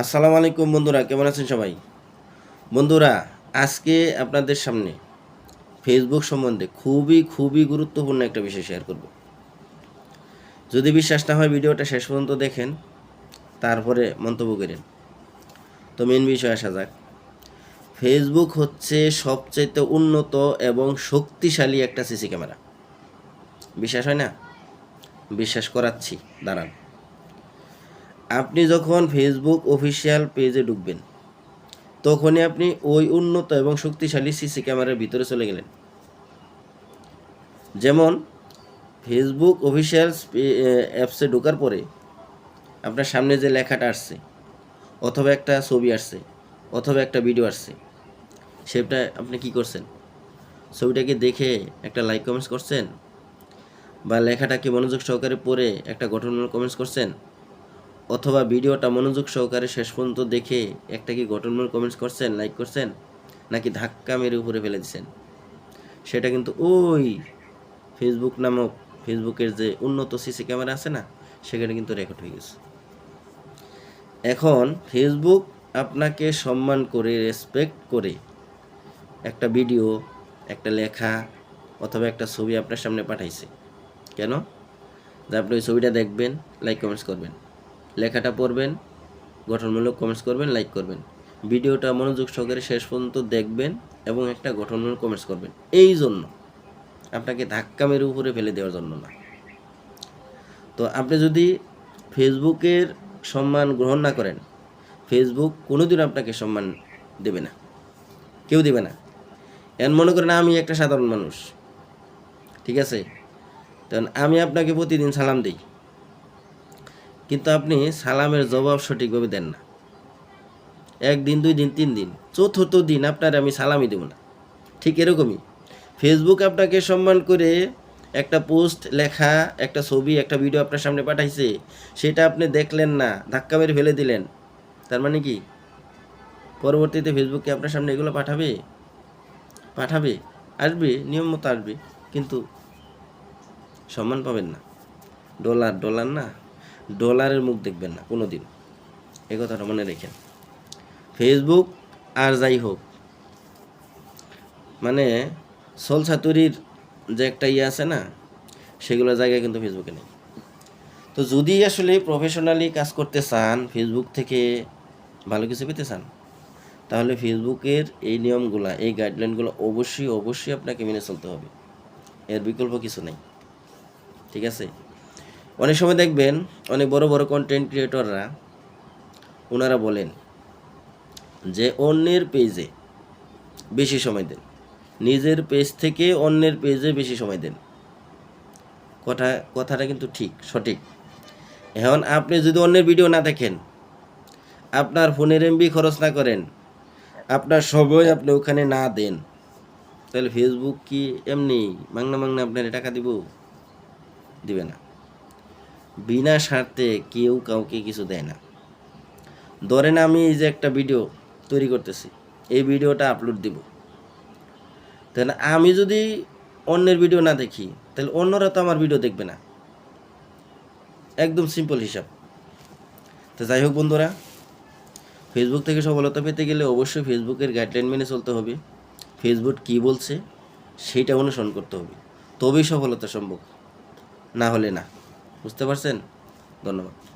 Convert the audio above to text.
আসসালামু আলাইকুম বন্ধুরা, কেমন আছেন সবাই? বন্ধুরা, আজকে আপনাদের সামনে ফেসবুক সম্বন্ধে খুবই খুবই গুরুত্বপূর্ণ একটা বিষয় শেয়ার করব। যদি বিশ্বাস না হয় ভিডিওটা শেষ পর্যন্ত দেখেন, তারপরে মন্তব্য করেন। তো মেন বিষয় আসা যাক। ফেসবুক হচ্ছে সবচাইতে উন্নত এবং শক্তিশালী একটা সিসি ক্যামেরা। বিশ্বাস হয় না? বিশ্বাস করাচ্ছি, দাঁড়ান। আপনি যখন ফেসবুক অফিসিয়াল পেজে ঢুকবেন, তখনই আপনি ওই উন্নত এবং শক্তিশালী সিসি ক্যামেরার ভিতরে চলে গেলেন। যেমন ফেসবুক অফিসিয়াল অ্যাপসে ঢোকার পরে আপনার সামনে যে লেখাটা আসছে, অথবা একটা ছবি আসছে, অথবা একটা ভিডিও আসছে, সেটা আপনি কি করছেন? ছবিটাকে দেখে একটা লাইক কমেন্টস করছেন, বা লেখাটাকে মনোযোগ সহকারে পড়ে একটা গঠনমূলক কমেন্টস করছেন অথবা ভিডিওটা মনোযোগ সহকারে শেষ পর্যন্ত দেখে একটা কি গঠনমূলক কমেন্টস করছেন লাইক করছেন, নাকি ধাক্কা মেরে উপরে ফেলে দিচ্ছেন? সেটা কিন্তু ওই ফেসবুক নামক ফেসবুকের যে উন্নত সিসি ক্যামেরা আছে না, সেখানে কিন্তু রেকর্ড হয়ে গেছে। এখন ফেসবুক আপনাকে সম্মান করে রেসপেক্ট করে একটা ভিডিও একটা লেখা, অথবা একটা ছবি আপনার সামনে পাঠাইছে। কেন? যে আপনি ওই ছবিটা দেখবেন লাইক কমেন্টস করবেন। লেখাটা পড়বেন, গঠনমূলক কমেন্টস করবেন লাইক করবেন। ভিডিওটা মনোযোগ সহকারে শেষ পর্যন্ত দেখবেন এবং একটা গঠনমূলক কমেন্টস করবেন। এই জন্য আপনাকে ধাক্কা মেরে উপরে ফেলে দেওয়ার জন্য না। তো আপনি যদি ফেসবুকের সম্মান গ্রহণ না করেন, ফেসবুক কোনোদিন আপনাকে সম্মান দেবে না। কেউ দেবে না। এন মনে করেন আমি একটা সাধারণ মানুষ, ঠিক আছে? তখন আমি আপনাকে প্রতিদিন সালাম দিই। কিন্তু আপনি সালামের জবাব সঠিকভাবে দেন না। একদিন দুই দিন, তিন দিন, চতুর্থ দিন আপনার আমি সালামই দেব না। ঠিক এরকমই। ফেসবুক আপনাকে সম্মান করে একটা পোস্ট, লেখা, একটা ছবি, একটা ভিডিও আপনার সামনে পাঠাইছে, সেটা আপনি দেখলেন না, ধাক্কা মেরে ফেলে দিলেন। তার মানে কি? পরবর্তীতে ফেসবুকে আপনার সামনে এগুলো পাঠাবে? পাঠাবে, আসবে, নিয়ম মতো আসবে, কিন্তু সম্মান পাবেন না। ডলার ডলার না। ডলারের মুখ দেখবেন না কোনো দিন এই কথাটা মনে রেখেন। ফেসবুক আর যাই হোক মানে সোল ছাতুরির যে একটা ইয়ে আছে না, সেগুলো জায়গায় কিন্তু ফেসবুকে নেই। তো যদি আসলে প্রফেশনালি কাজ করতে চান ফেসবুক থেকে ভালো কিছু পেতে চান, তাহলে ফেসবুকের এই নিয়মগুলো, এই গাইডলাইনগুলো অবশ্যই অবশ্যই আপনাকে মেনে চলতে হবে। এর বিকল্প কিছু নেই। ঠিক আছে? অনেক সময় দেখবেন অনেক বড় বড় কন্টেন্ট ক্রিয়েটররা ওনারা বলেন যে অন্যের পেজে বেশি সময় দেন। নিজের পেজ থেকে অন্যের পেজে বেশি সময় দেন। কথা, কথাটা কিন্তু ঠিক, সঠিক। এখন আপনি যদি অন্যের ভিডিও না দেখেন, আপনার ফোনের এমবি খরচ না করেন, আপনার সময় আপনি ওখানে না দেন, তাহলে ফেসবুক কি এমনি মাংনা মাংনা আপনার টাকা দিব? দিবে না। বিনা স্বার্থে কেউ কাউকে কিছু দেয় না। ধরেন আমি এই যে একটা ভিডিও তৈরি করতেছি, এই ভিডিওটা আপলোড দিব। তাহলে আমি যদি অন্যের ভিডিও না দেখি, তাহলে অন্যরা তো আমার ভিডিও দেখবে না। একদম সিম্পল হিসাব। তো যাই হোক বন্ধুরা ফেসবুক থেকে সফলতা পেতে গেলে অবশ্যই ফেসবুকের গাইডলাইন মেনে চলতে হবে। ফেসবুক কী বলছে সেইটা অনুসরণ করতে হবে। তবেই সফলতা সম্ভব। না হলে না। বুঝতে পারছেন? ধন্যবাদ।